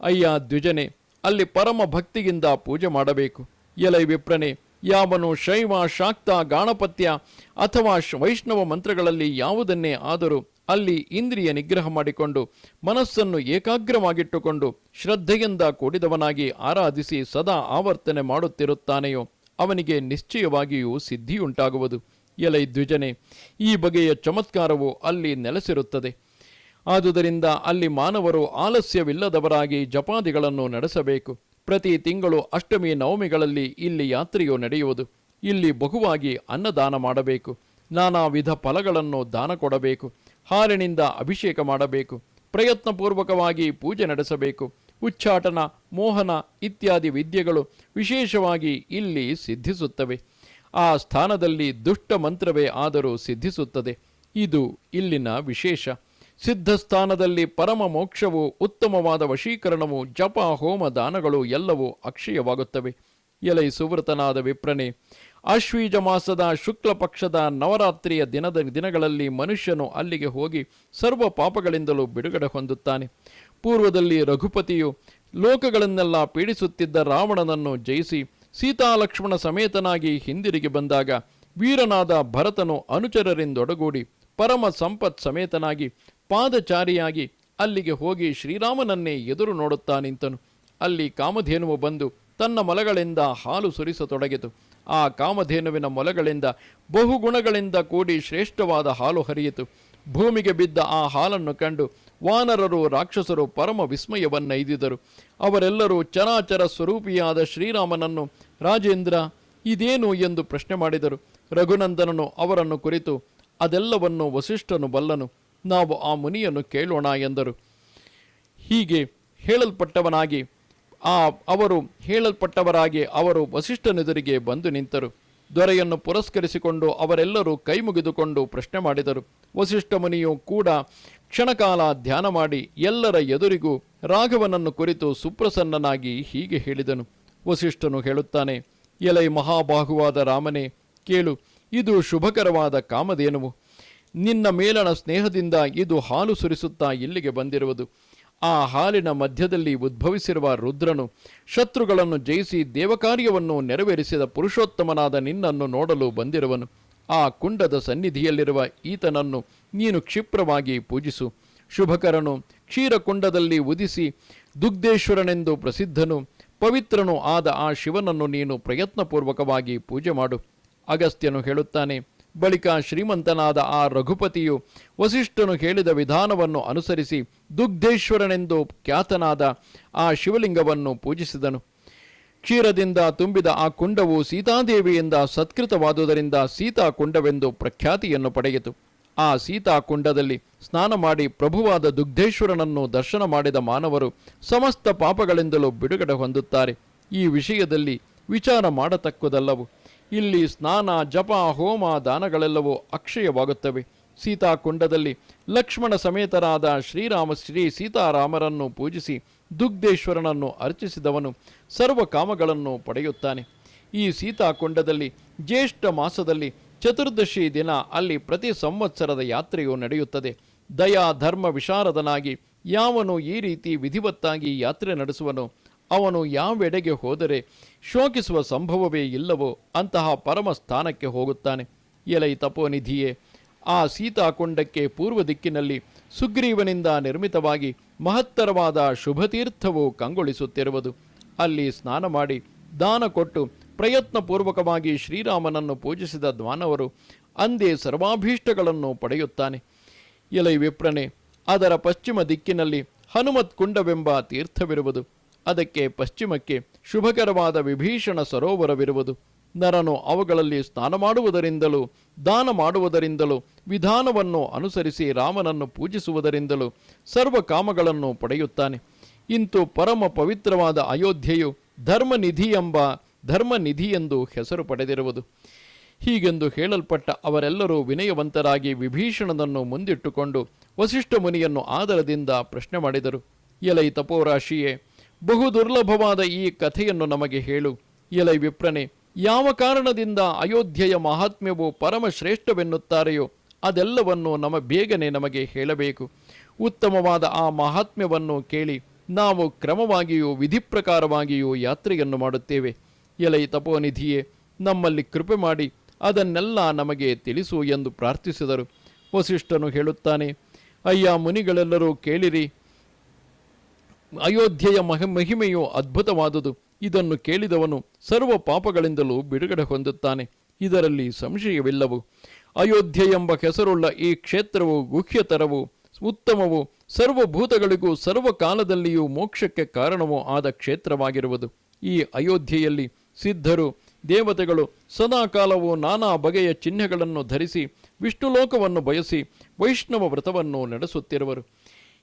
ಅಯ್ಯ ದ್ವಿಜನೆ, ಅಲ್ಲಿ ಪರಮ ಭಕ್ತಿಯಿಂದ ಪೂಜೆ ಮಾಡಬೇಕು. ಎಲೈ ವಿಪ್ರನೆ, ಯಾವನು ಶೈವ, ಶಾಕ್ತ, ಗಾಣಪತ್ಯ ಅಥವಾ ವೈಷ್ಣವ ಮಂತ್ರಗಳಲ್ಲಿ ಯಾವುದನ್ನೇ ಆದರೂ ಅಲ್ಲಿ ಇಂದ್ರಿಯ ನಿಗ್ರಹ ಮಾಡಿಕೊಂಡು ಮನಸ್ಸನ್ನು ಏಕಾಗ್ರವಾಗಿಟ್ಟುಕೊಂಡು ಶ್ರದ್ಧೆಯಿಂದ ಕೂಡಿದವನಾಗಿ ಆರಾಧಿಸಿ ಸದಾ ಆವರ್ತನೆ ಮಾಡುತ್ತಿರುತ್ತಾನೆಯೋ. ಅವನಿಗೆ ನಿಶ್ಚಯವಾಗಿಯೂ ಸಿದ್ಧಿಯುಂಟಾಗುವುದು. ಎಲೈ ದ್ವಿಜನೆ, ಈ ಬಗೆಯ ಚಮತ್ಕಾರವು ಅಲ್ಲಿ ನೆಲೆಸಿರುತ್ತದೆ. ಆದುದರಿಂದ ಅಲ್ಲಿ ಮಾನವರು ಆಲಸ್ಯವಿಲ್ಲದವರಾಗಿ ಜಪಾದಿಗಳನ್ನು ನಡೆಸಬೇಕು. ಪ್ರತಿ ತಿಂಗಳು ಅಷ್ಟಮಿ ನವಮಿಗಳಲ್ಲಿ ಇಲ್ಲಿ ಯಾತ್ರೆಯು ನಡೆಯುವುದು. ಇಲ್ಲಿ ಬಹುವಾಗಿ ಅನ್ನದಾನ ಮಾಡಬೇಕು. ನಾನಾ ವಿಧ ಫಲಗಳನ್ನು ದಾನ ಕೊಡಬೇಕು. ಹಾಲಿನಿಂದ ಅಭಿಷೇಕ ಮಾಡಬೇಕು. ಪ್ರಯತ್ನಪೂರ್ವಕವಾಗಿ ಪೂಜೆ ನಡೆಸಬೇಕು. ಉಚ್ಚಾಟನ, ಮೋಹನ ಇತ್ಯಾದಿ ವಿದ್ಯೆಗಳು ವಿಶೇಷವಾಗಿ ಇಲ್ಲಿ ಸಿದ್ಧಿಸುತ್ತವೆ. ಆ ಸ್ಥಾನದಲ್ಲಿ ದುಷ್ಟ ಮಂತ್ರವೇ ಆದರೂ ಸಿದ್ಧಿಸುತ್ತದೆ. ಇದು ಇಲ್ಲಿನ ವಿಶೇಷ. ಸಿದ್ಧಸ್ಥಾನದಲ್ಲಿ ಪರಮ ಮೋಕ್ಷವು, ಉತ್ತಮವಾದ ವಶೀಕರಣವು, ಜಪ, ಹೋಮ, ದಾನಗಳು ಎಲ್ಲವೂ ಅಕ್ಷಯವಾಗುತ್ತವೆ. ಎಲೈ ಸುವೃತನಾದ ವಿಪ್ರನೆ ಆಶ್ವೀಜ ಮಾಸದ ಶುಕ್ಲ ಪಕ್ಷದ ನವರಾತ್ರಿಯ ದಿನದ ದಿನಗಳಲ್ಲಿ ಮನುಷ್ಯನು ಅಲ್ಲಿಗೆ ಹೋಗಿ ಸರ್ವ ಪಾಪಗಳಿಂದಲೂ ಬಿಡುಗಡೆ ಹೊಂದುತ್ತಾನೆ. ಪೂರ್ವದಲ್ಲಿ ರಘುಪತಿಯು ಲೋಕಗಳನ್ನೆಲ್ಲ ಪೀಡಿಸುತ್ತಿದ್ದ ರಾವಣನನ್ನು ಜಯಿಸಿ ಸೀತಾಲಕ್ಷ್ಮಣ ಸಮೇತನಾಗಿ ಹಿಂದಿರುಗಿ ಬಂದಾಗ ವೀರನಾದ ಭರತನು ಅನುಚರರಿಂದೊಡಗೂಡಿ ಪರಮ ಸಂಪತ್ ಸಮೇತನಾಗಿ ಪಾದಚಾರಿಯಾಗಿ ಅಲ್ಲಿಗೆ ಹೋಗಿ ಶ್ರೀರಾಮನನ್ನೇ ಎದುರು ನೋಡುತ್ತಾ ನಿಂತನು ಅಲ್ಲಿ ಕಾಮಧೇನುವು ಬಂದು ತನ್ನ ಮೊಲಗಳಿಂದ ಹಾಲು ಸುರಿಸತೊಡಗಿತು. ಆ ಕಾಮಧೇನುವಿನ ಮೊಲಗಳಿಂದ ಬಹುಗುಣಗಳಿಂದ ಕೂಡಿ ಶ್ರೇಷ್ಠವಾದ ಹಾಲು ಹರಿಯಿತು. ಭೂಮಿಗೆ ಬಿದ್ದ ಆ ಹಾಲನ್ನು ಕಂಡು ವಾನರರು ರಾಕ್ಷಸರು ಪರಮ ವಿಸ್ಮಯವನ್ನೈದಿದರು. ಅವರೆಲ್ಲರೂ ಚರಾಚರ ಸ್ವರೂಪಿಯಾದ ಶ್ರೀರಾಮನನ್ನು, ರಾಜೇಂದ್ರ, ಇದೇನು? ಎಂದು ಪ್ರಶ್ನೆ ಮಾಡಿದರು. ರಘುನಂದನನು ಅವರನ್ನು ಕುರಿತು, ಅದೆಲ್ಲವನ್ನು ವಸಿಷ್ಠನು ಬಲ್ಲನು, ನಾವು ಆ ಮುನಿಯನ್ನು ಕೇಳೋಣ ಎಂದರು. ಹೀಗೆ ಹೇಳಲ್ಪಟ್ಟವನಾಗಿ, ಆ, ಅವರು ಹೇಳಲ್ಪಟ್ಟವರಾಗಿ ಅವರು ವಸಿಷ್ಠನೆದುರಿಗೆ ಬಂದು ನಿಂತರು. ದೊರೆಯನ್ನು ಪುರಸ್ಕರಿಸಿಕೊಂಡು ಅವರೆಲ್ಲರೂ ಕೈ ಮುಗಿದುಕೊಂಡು ಪ್ರಶ್ನೆ ಮಾಡಿದರು. ವಸಿಷ್ಠ ಮುನಿಯು ಕೂಡ ಕ್ಷಣಕಾಲ ಧ್ಯಾನ ಮಾಡಿ ಎಲ್ಲರ ಎದುರಿಗೂ ರಾಘವನನ್ನು ಕುರಿತು ಸುಪ್ರಸನ್ನನಾಗಿ ಹೀಗೆ ಹೇಳಿದನು. ವಸಿಷ್ಠನು ಹೇಳುತ್ತಾನೆ, ಎಲೈ ಮಹಾಬಾಹುವಾದ ರಾಮನೇ, ಕೇಳು, ಇದು ಶುಭಕರವಾದ ಕಾಮಧೇನುವು. ನಿನ್ನ ಮೇಲನ ಸ್ನೇಹದಿಂದ ಇದು ಹಾಲು ಸುರಿಸುತ್ತಾ ಇಲ್ಲಿಗೆ ಬಂದಿರುವುದು. ಆ ಹಾಲಿನ ಮಧ್ಯದಲ್ಲಿ ಉದ್ಭವಿಸಿರುವ ರುದ್ರನು ಶತ್ರುಗಳನ್ನು ಜಯಿಸಿ ದೇವಕಾರ್ಯವನ್ನು ನೆರವೇರಿಸಿದ ಪುರುಷೋತ್ತಮನಾದ ನಿನ್ನನ್ನು ನೋಡಲು ಬಂದಿರುವನು. ಆ ಕುಂಡದ ಸನ್ನಿಧಿಯಲ್ಲಿರುವ ಈತನನ್ನು ನೀನು ಕ್ಷಿಪ್ರವಾಗಿ ಪೂಜಿಸು. ಶುಭಕರನು ಕ್ಷೀರಕುಂಡದಲ್ಲಿ ಉದಿಸಿ ದುಗ್ಧೇಶ್ವರನೆಂದು ಪ್ರಸಿದ್ಧನು. ಪವಿತ್ರನು ಆದ ಆ ಶಿವನನ್ನು ನೀನು ಪ್ರಯತ್ನಪೂರ್ವಕವಾಗಿ ಪೂಜೆ ಮಾಡು. ಅಗಸ್ತ್ಯನು ಹೇಳುತ್ತಾನೆ ಬಳಿಕ ಶ್ರೀಮಂತನಾದ ಆ ರಘುಪತಿಯು ವಸಿಷ್ಠನು ಹೇಳಿದ ವಿಧಾನವನ್ನು ಅನುಸರಿಸಿ ದುಗ್ಧೇಶ್ವರನೆಂದು ಖ್ಯಾತನಾದ ಆ ಶಿವಲಿಂಗವನ್ನು ಪೂಜಿಸಿದನು. ಕ್ಷೀರದಿಂದ ತುಂಬಿದ ಆ ಕುಂಡವು ಸೀತಾದೇವಿಯಿಂದ ಸತ್ಕೃತವಾದುದರಿಂದ ಸೀತಾ ಕುಂಡವೆಂದು ಪ್ರಖ್ಯಾತಿಯನ್ನು ಪಡೆಯಿತು. ಆ ಸೀತಾ ಕುಂಡದಲ್ಲಿ ಸ್ನಾನ ಮಾಡಿ ಪ್ರಭುವಾದ ದುಗ್ಧೇಶ್ವರನನ್ನು ದರ್ಶನ ಮಾಡಿದ ಮಾನವರು ಸಮಸ್ತ ಪಾಪಗಳಿಂದಲೂ ಬಿಡುಗಡೆ ಹೊಂದುತ್ತಾರೆ. ಈ ವಿಷಯದಲ್ಲಿ ವಿಚಾರ ಮಾಡತಕ್ಕದಲ್ಲವು. ಇಲ್ಲಿ ಸ್ನಾನ, ಜಪ, ಹೋಮ, ದಾನಗಳೆಲ್ಲವೂ ಅಕ್ಷಯವಾಗುತ್ತವೆ. ಸೀತಾಕುಂಡದಲ್ಲಿ ಲಕ್ಷ್ಮಣ ಸಮೇತರಾದ ಶ್ರೀರಾಮ, ಶ್ರೀ ಸೀತಾರಾಮರನ್ನು ಪೂಜಿಸಿ ದುಗ್ಧೇಶ್ವರನನ್ನು ಅರ್ಚಿಸಿದವನು ಸರ್ವ ಕಾಮಗಳನ್ನು ಪಡೆಯುತ್ತಾನೆ. ಈ ಸೀತಾಕುಂಡದಲ್ಲಿ ಜ್ಯೇಷ್ಠ ಮಾಸದಲ್ಲಿ ಚತುರ್ದಶಿ ದಿನ ಅಲ್ಲಿ ಪ್ರತಿ ಸಂವತ್ಸರದ ಯಾತ್ರೆಯು ನಡೆಯುತ್ತದೆ. ದಯಾ ಧರ್ಮ ವಿಶಾರದನಾಗಿ ಯಾವನು ಈ ರೀತಿ ವಿಧಿವತ್ತಾಗಿ ಯಾತ್ರೆ ನಡೆಸುವನೋ? ಅವನು ಯಾವೆಡೆಗೆ ಹೋದರೆ ಶೋಕಿಸುವ ಸಂಭವವೇ ಇಲ್ಲವೋ ಅಂತಹ ಪರಮ ಸ್ಥಾನಕ್ಕೆ ಹೋಗುತ್ತಾನೆ. ಎಲೈ ತಪೋನಿಧಿಯೇ, ಆ ಸೀತಾಕೊಂಡಕ್ಕೆ ಪೂರ್ವ ದಿಕ್ಕಿನಲ್ಲಿ ಸುಗ್ರೀವನಿಂದ ನಿರ್ಮಿತವಾಗಿ ಮಹತ್ತರವಾದ ಶುಭತೀರ್ಥವು ಕಂಗೊಳಿಸುತ್ತಿರುವುದು. ಅಲ್ಲಿ ಸ್ನಾನ ಮಾಡಿ ದಾನ ಕೊಟ್ಟು ಪ್ರಯತ್ನಪೂರ್ವಕವಾಗಿ ಶ್ರೀರಾಮನನ್ನು ಪೂಜಿಸಿದ ದ್ವಾನವರು ಅಂದೇ ಸರ್ವಾಭೀಷ್ಟಗಳನ್ನು ಪಡೆಯುತ್ತಾನೆ. ಎಲೈ ವಿಪ್ರನೆ, ಅದರ ಪಶ್ಚಿಮ ದಿಕ್ಕಿನಲ್ಲಿ ಹನುಮತ್ ಕುಂಡವೆಂಬ ತೀರ್ಥವಿರುವುದು. ಅದಕ್ಕೆ ಪಶ್ಚಿಮಕ್ಕೆ ಶುಭಕರವಾದ ವಿಭೀಷಣ ಸರೋವರವಿರುವುದು. ನರನು ಅವುಗಳಲ್ಲಿ ಸ್ನಾನ ಮಾಡುವುದರಿಂದಲೂ, ದಾನ ಮಾಡುವುದರಿಂದಲೂ, ವಿಧಾನವನ್ನು ಅನುಸರಿಸಿ ರಾಮನನ್ನು ಪೂಜಿಸುವುದರಿಂದಲೂ ಸರ್ವ ಕಾಮಗಳನ್ನು ಪಡೆಯುತ್ತಾನೆ. ಇಂತು ಪರಮ ಪವಿತ್ರವಾದ ಅಯೋಧ್ಯೆಯು ಧರ್ಮನಿಧಿ ಎಂಬ ಧರ್ಮನಿಧಿ ಎಂದು ಹೆಸರು ಪಡೆದಿರುವುದು. ಹೀಗೆಂದು ಹೇಳಲ್ಪಟ್ಟ ಅವರೆಲ್ಲರೂ ವಿನಯವಂತರಾಗಿ ವಿಭೀಷಣನನ್ನು ಮುಂದಿಟ್ಟುಕೊಂಡು ವಸಿಷ್ಠ ಮುನಿಯನ್ನು ಆದರದಿಂದ ಪ್ರಶ್ನೆ ಮಾಡಿದರು. ಎಲೈ ತಪೋರಾಶಿಯೇ ಬಹು ದುರ್ಲಭವಾದ ಈ ಕಥೆಯನ್ನು ನಮಗೆ ಹೇಳು. ಎಲೆ ವಿಪ್ರನೆ, ಯಾವ ಕಾರಣದಿಂದ ಅಯೋಧ್ಯೆಯ ಮಹಾತ್ಮ್ಯವು ಪರಮಶ್ರೇಷ್ಠವೆನ್ನುತ್ತಾರೆಯೋ ಅದೆಲ್ಲವನ್ನು ನಮ ಬೇಗನೆ ನಮಗೆ ಹೇಳಬೇಕು. ಉತ್ತಮವಾದ ಆ ಮಹಾತ್ಮ್ಯವನ್ನು ಕೇಳಿ ನಾವು ಕ್ರಮವಾಗಿಯೂ ವಿಧಿಪ್ರಕಾರವಾಗಿಯೂ ಯಾತ್ರೆಯನ್ನು ಮಾಡುತ್ತೇವೆ. ಎಲೈ ತಪೋನಿಧಿಯೇ, ನಮ್ಮಲ್ಲಿ ಕೃಪೆ ಮಾಡಿ ಅದನ್ನೆಲ್ಲ ನಮಗೆ ತಿಳಿಸು ಎಂದು ಪ್ರಾರ್ಥಿಸಿದರು. ವಸಿಷ್ಠನು ಹೇಳುತ್ತಾನೆ, ಅಯ್ಯ ಮುನಿಗಳೆಲ್ಲರೂ ಕೇಳಿರಿ ಅಯೋಧ್ಯೆಯ ಮಹ, ಮಹಿಮೆಯು ಅದ್ಭುತವಾದುದು. ಇದನ್ನು ಕೇಳಿದವನು ಸರ್ವ ಪಾಪಗಳಿಂದಲೂ ಬಿಡುಗಡೆ ಹೊಂದುತ್ತಾನೆ. ಇದರಲ್ಲಿ ಸಂಶಯವಿಲ್ಲವು. ಅಯೋಧ್ಯೆ ಎಂಬ ಹೆಸರುಳ್ಳ ಈ ಕ್ಷೇತ್ರವು ಗುಹ್ಯತರವು, ಉತ್ತಮವು, ಸರ್ವಭೂತಗಳಿಗೂ ಸರ್ವಕಾಲದಲ್ಲಿಯೂ ಮೋಕ್ಷಕ್ಕೆ ಕಾರಣವೂ ಆದ ಕ್ಷೇತ್ರವಾಗಿರುವುದು. ಈ ಅಯೋಧ್ಯೆಯಲ್ಲಿ ಸಿದ್ಧರು, ದೇವತೆಗಳು, ಸದಾಕಾಲವು ನಾನಾ ಬಗೆಯ ಚಿಹ್ನೆಗಳನ್ನು ಧರಿಸಿ, ವಿಷ್ಣುಲೋಕವನ್ನು ಬಯಸಿ, ವೈಷ್ಣವ ವ್ರತವನ್ನು ನಡೆಸುತ್ತಿರುವರು.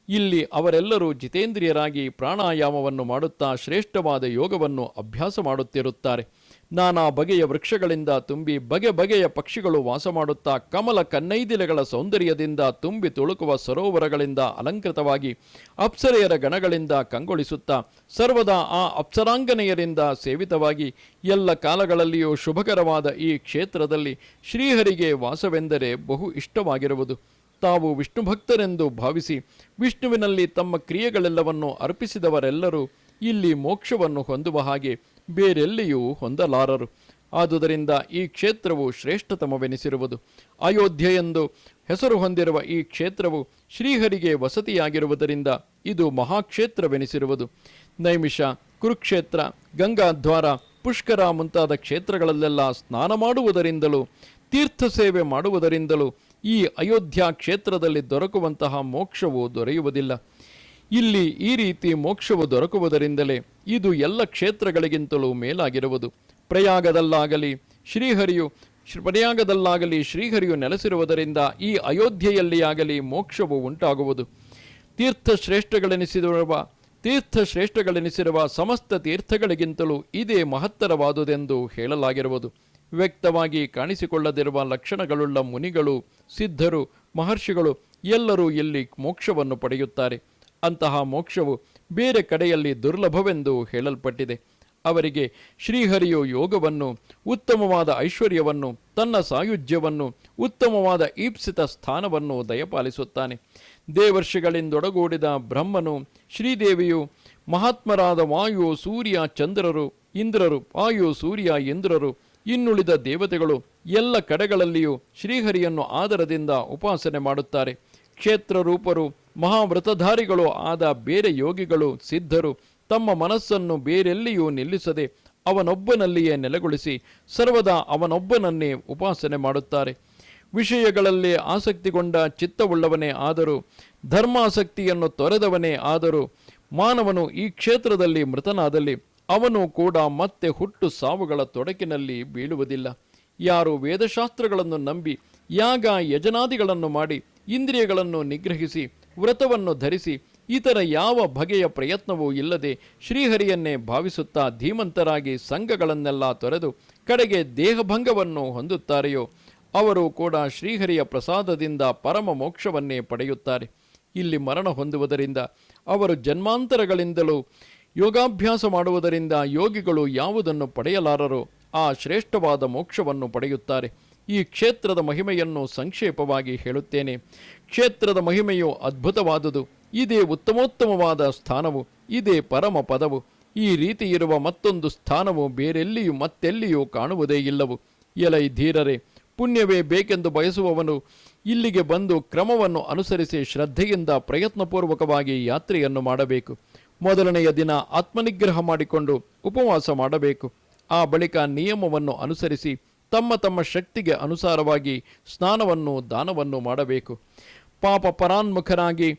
ಇಲ್ಲಿ ಅವರೆಲ್ಲರೂ ಜಿತೇಂದ್ರಿಯರಾಗಿ ಪ್ರಾಣಾಯಾಮವನ್ನು ಮಾಡುತ್ತಾ ಶ್ರೇಷ್ಠವಾದ ಯೋಗವನ್ನು ಅಭ್ಯಾಸ ಮಾಡುತ್ತಿರುತ್ತಾರೆ. ನಾನಾ ಬಗೆಯ ವೃಕ್ಷಗಳಿಂದ ತುಂಬಿ ಬಗೆ ಬಗೆಯ ಪಕ್ಷಿಗಳು ವಾಸ ಮಾಡುತ್ತಾ ಕಮಲ ಕನ್ನೈದಿಲೆಗಳ ಸೌಂದರ್ಯದಿಂದ ತುಂಬಿ ತುಳುಕುವ ಸರೋವರಗಳಿಂದ ಅಲಂಕೃತವಾಗಿ ಅಪ್ಸರೆಯರ ಗಣಗಳಿಂದ ಕಂಗೊಳಿಸುತ್ತಾ ಸರ್ವದಾ ಆ ಅಪ್ಸರಾಂಗನೆಯರಿಂದ ಸೇವಿತವಾಗಿ ಎಲ್ಲ ಕಾಲಗಳಲ್ಲಿಯೂ ಶುಭಕರವಾದ ಈ ಕ್ಷೇತ್ರದಲ್ಲಿ ಶ್ರೀಹರಿಗೆ ವಾಸವೆಂದರೆ ಬಹು ಇಷ್ಟವಾಗಿರುವುದು. ತಾವು ವಿಷ್ಣು ಭಕ್ತರೆಂದು ಭಾವಿಸಿ ವಿಷ್ಣುವಿನಲ್ಲಿ ತಮ್ಮ ಕ್ರಿಯೆಗಳೆಲ್ಲವನ್ನು ಅರ್ಪಿಸಿದವರೆಲ್ಲರೂ ಇಲ್ಲಿ ಮೋಕ್ಷವನ್ನು ಹೊಂದುವ ಹಾಗೆ ಬೇರೆಲ್ಲಿಯೂ ಹೊಂದಲಾರರು. ಆದುದರಿಂದ ಈ ಕ್ಷೇತ್ರವು ಶ್ರೇಷ್ಠತಮವೆನಿಸಿರುವುದು. ಅಯೋಧ್ಯೆ ಎಂದು ಹೆಸರು ಹೊಂದಿರುವ ಈ ಕ್ಷೇತ್ರವು ಶ್ರೀಹರಿಗೆ ವಸತಿಯಾಗಿರುವುದರಿಂದ ಇದು ಮಹಾಕ್ಷೇತ್ರವೆನಿಸಿರುವುದು. ನೈಮಿಷ, ಕುರುಕ್ಷೇತ್ರ, ಗಂಗಾದ್ವಾರ, ಪುಷ್ಕರ ಮುಂತಾದ ಕ್ಷೇತ್ರಗಳಲ್ಲೆಲ್ಲ ಸ್ನಾನ ಮಾಡುವುದರಿಂದಲೂ ತೀರ್ಥ ಸೇವೆ ಮಾಡುವುದರಿಂದಲೂ ಈ ಅಯೋಧ್ಯ ಕ್ಷೇತ್ರದಲ್ಲಿ ದೊರಕುವಂತಹ ಮೋಕ್ಷವು ದೊರೆಯುವುದಿಲ್ಲ. ಇಲ್ಲಿ ಈ ರೀತಿ ಮೋಕ್ಷವು ದೊರಕುವುದರಿಂದಲೇ ಇದು ಎಲ್ಲ ಕ್ಷೇತ್ರಗಳಿಗಿಂತಲೂ ಮೇಲಾಗಿರುವುದು. ಪ್ರಯಾಗದಲ್ಲಾಗಲಿ, ಶ್ರೀಹರಿಯು, ಶ್ರೀ- ಪ್ರಯಾಗದಲ್ಲಾಗಲಿ, ಶ್ರೀಹರಿಯು ನೆಲೆಸಿರುವುದರಿಂದ ಈ ಅಯೋಧ್ಯೆಯಲ್ಲಿ ಆಗಲಿ ಮೋಕ್ಷವು ಉಂಟಾಗುವುದು. ತೀರ್ಥಶ್ರೇಷ್ಠಗಳೆನಿಸಿರುವ ತೀರ್ಥಶ್ರೇಷ್ಠಗಳೆನಿಸಿರುವ ತೀರ್ಥ ಶ್ರೇಷ್ಠಗಳೆನಿಸಿರುವ ಸಮಸ್ತ ತೀರ್ಥಗಳಿಗಿಂತಲೂ ಇದೇ ಮಹತ್ತರವಾದುದೆಂದು ಹೇಳಲಾಗಿರುವುದು. ವ್ಯಕ್ತವಾಗಿ ಕಾಣಿಸಿಕೊಳ್ಳದಿರುವ ಲಕ್ಷಣಗಳುಳ್ಳ ಮುನಿಗಳು, ಸಿದ್ಧರು, ಮಹರ್ಷಿಗಳು ಎಲ್ಲರೂ ಇಲ್ಲಿ ಮೋಕ್ಷವನ್ನು ಪಡೆಯುತ್ತಾರೆ. ಅಂತಹ ಮೋಕ್ಷವು ಬೇರೆ ಕಡೆಯಲ್ಲಿ ದುರ್ಲಭವೆಂದು ಹೇಳಲ್ಪಟ್ಟಿದೆ. ಅವರಿಗೆ ಶ್ರೀಹರಿಯು ಯೋಗವನ್ನು, ಉತ್ತಮವಾದ ಐಶ್ವರ್ಯವನ್ನು, ತನ್ನ ಸಾಯುಜ್ಯವನ್ನು, ಉತ್ತಮವಾದ ಈಪ್ಸಿತ ಸ್ಥಾನವನ್ನು ದಯಪಾಲಿಸುತ್ತಾನೆ. ದೇವರ್ಷಿಗಳಿಂದೊಡಗೂಡಿದ ಬ್ರಹ್ಮನು, ಶ್ರೀದೇವಿಯು ಮಹಾತ್ಮರಾದ ವಾಯು ಸೂರ್ಯ ಚಂದ್ರರು ಇಂದ್ರರು, ವಾಯು ಸೂರ್ಯ ಇಂದ್ರರು ಇನ್ನುಳಿದ ದೇವತೆಗಳು ಎಲ್ಲ ಕಡೆಗಳಲ್ಲಿಯೂ ಶ್ರೀಹರಿಯನ್ನು ಆದರದಿಂದ ಉಪಾಸನೆ ಮಾಡುತ್ತಾರೆ. ಕ್ಷೇತ್ರ ರೂಪರು, ಮಹಾವ್ರತಧಾರಿಗಳು ಆದ ಬೇರೆ ಯೋಗಿಗಳು, ಸಿದ್ಧರು ತಮ್ಮ ಮನಸ್ಸನ್ನು ಬೇರೆಲ್ಲಿಯೂ ನಿಲ್ಲಿಸದೆ ಅವನೊಬ್ಬನಲ್ಲಿಯೇ ನೆಲೆಗೊಳಿಸಿ ಸರ್ವದಾ ಅವನೊಬ್ಬನನ್ನೇ ಉಪಾಸನೆ ಮಾಡುತ್ತಾರೆ. ವಿಷಯಗಳಲ್ಲಿ ಆಸಕ್ತಿಗೊಂಡ ಚಿತ್ತವುಳ್ಳವನೇ ಆದರೂ, ಧರ್ಮಾಸಕ್ತಿಯನ್ನು ತೊರೆದವನೇ ಆದರೂ ಮಾನವನು ಈ ಕ್ಷೇತ್ರದಲ್ಲಿ ಮೃತನಾದಲ್ಲಿ ಅವನು ಕೂಡ ಮತ್ತೆ ಹುಟ್ಟು ಸಾವುಗಳ ತೊಡಕಿನಲ್ಲಿ ಬೀಳುವುದಿಲ್ಲ. ಯಾರು ವೇದಶಾಸ್ತ್ರಗಳನ್ನು ನಂಬಿ, ಯಾಗ ಯಜನಾದಿಗಳನ್ನು ಮಾಡಿ, ಇಂದ್ರಿಯಗಳನ್ನು ನಿಗ್ರಹಿಸಿ, ವ್ರತವನ್ನು ಧರಿಸಿ, ಇತರ ಯಾವ ಬಗೆಯ ಪ್ರಯತ್ನವೂ ಇಲ್ಲದೆ ಶ್ರೀಹರಿಯನ್ನೇ ಭಾವಿಸುತ್ತಾ ಧೀಮಂತರಾಗಿ ಸಂಘಗಳನ್ನೆಲ್ಲ ತೊರೆದು ಕಡೆಗೆ ದೇಹಭಂಗವನ್ನು ಹೊಂದುತ್ತಾರೆಯೋ, ಅವರು ಕೂಡ ಶ್ರೀಹರಿಯ ಪ್ರಸಾದದಿಂದ ಪರಮ ಮೋಕ್ಷವನ್ನೇ ಪಡೆಯುತ್ತಾರೆ. ಇಲ್ಲಿ ಮರಣ ಹೊಂದುವುದರಿಂದ ಅವರು ಜನ್ಮಾಂತರಗಳಿಂದಲೂ ಯೋಗಾಭ್ಯಾಸ ಮಾಡುವುದರಿಂದ ಯೋಗಿಗಳು ಯಾವುದನ್ನು ಪಡೆಯಲಾರರೋ ಆ ಶ್ರೇಷ್ಠವಾದ ಮೋಕ್ಷವನ್ನು ಪಡೆಯುತ್ತಾರೆ. ಈ ಕ್ಷೇತ್ರದ ಮಹಿಮೆಯನ್ನು ಸಂಕ್ಷೇಪವಾಗಿ ಹೇಳುತ್ತೇನೆ. ಕ್ಷೇತ್ರದ ಮಹಿಮೆಯು ಅದ್ಭುತವಾದುದು. ಇದೇ ಉತ್ತಮೋತ್ತಮವಾದ ಸ್ಥಾನವು, ಇದೇ ಪರಮ ಪದವು. ಈ ರೀತಿ ಇರುವ ಮತ್ತೊಂದು ಸ್ಥಾನವು ಬೇರೆಲ್ಲಿಯೂ ಮತ್ತೆಲ್ಲಿಯೂ ಕಾಣುವುದೇ ಇಲ್ಲವು. ಎಲೈ ಧೀರರೆ, ಪುಣ್ಯವೇ ಬೇಕೆಂದು ಬಯಸುವವನು ಇಲ್ಲಿಗೆ ಬಂದು ಕ್ರಮವನ್ನು ಅನುಸರಿಸಿ ಶ್ರದ್ಧೆಯಿಂದ ಪ್ರಯತ್ನಪೂರ್ವಕವಾಗಿ ಯಾತ್ರೆಯನ್ನು ಮಾಡಬೇಕು. ಮೊದಲನೆಯ ದಿನ ಆತ್ಮನಿಗ್ರಹ ಮಾಡಿಕೊಂಡು ಉಪವಾಸ ಮಾಡಬೇಕು. ಆ ಬಳಿಕ ನಿಯಮವನ್ನು ಅನುಸರಿಸಿ ತಮ್ಮ ತಮ್ಮ ಶಕ್ತಿಗೆ ಅನುಸಾರವಾಗಿ ಸ್ನಾನವನ್ನು ದಾನವನ್ನು ಮಾಡಬೇಕು. ಪಾಪ ಪರಾನ್ಮುಖನಾಗಿ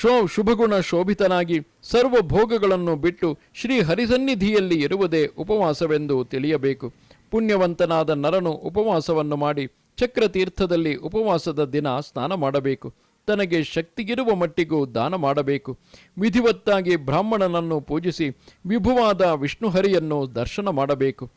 ಶೋ ಶುಭಗುಣ ಶೋಭಿತನಾಗಿ ಸರ್ವ ಭೋಗಗಳನ್ನು ಬಿಟ್ಟು ಶ್ರೀ ಹರಿಸನ್ನಿಧಿಯಲ್ಲಿ ಇರುವುದೇ ಉಪವಾಸವೆಂದು ತಿಳಿಯಬೇಕು. ಪುಣ್ಯವಂತನಾದ ನರನು ಉಪವಾಸವನ್ನು ಮಾಡಿ ಚಕ್ರತೀರ್ಥದಲ್ಲಿ ಉಪವಾಸದ ದಿನ ಸ್ನಾನ ಮಾಡಬೇಕು. ತನಗೆ ಶಕ್ತಿಗಿರುವ ಮಟ್ಟಿಗೂ ದಾನ ಮಾಡಬೇಕು. ವಿಧಿವತ್ತಾಗಿ ಬ್ರಾಹ್ಮಣನನ್ನು ಪೂಜಿಸಿ ವಿಭುವಾದ ವಿಷ್ಣುಹರಿಯನ್ನು ದರ್ಶನ ಮಾಡಬೇಕು.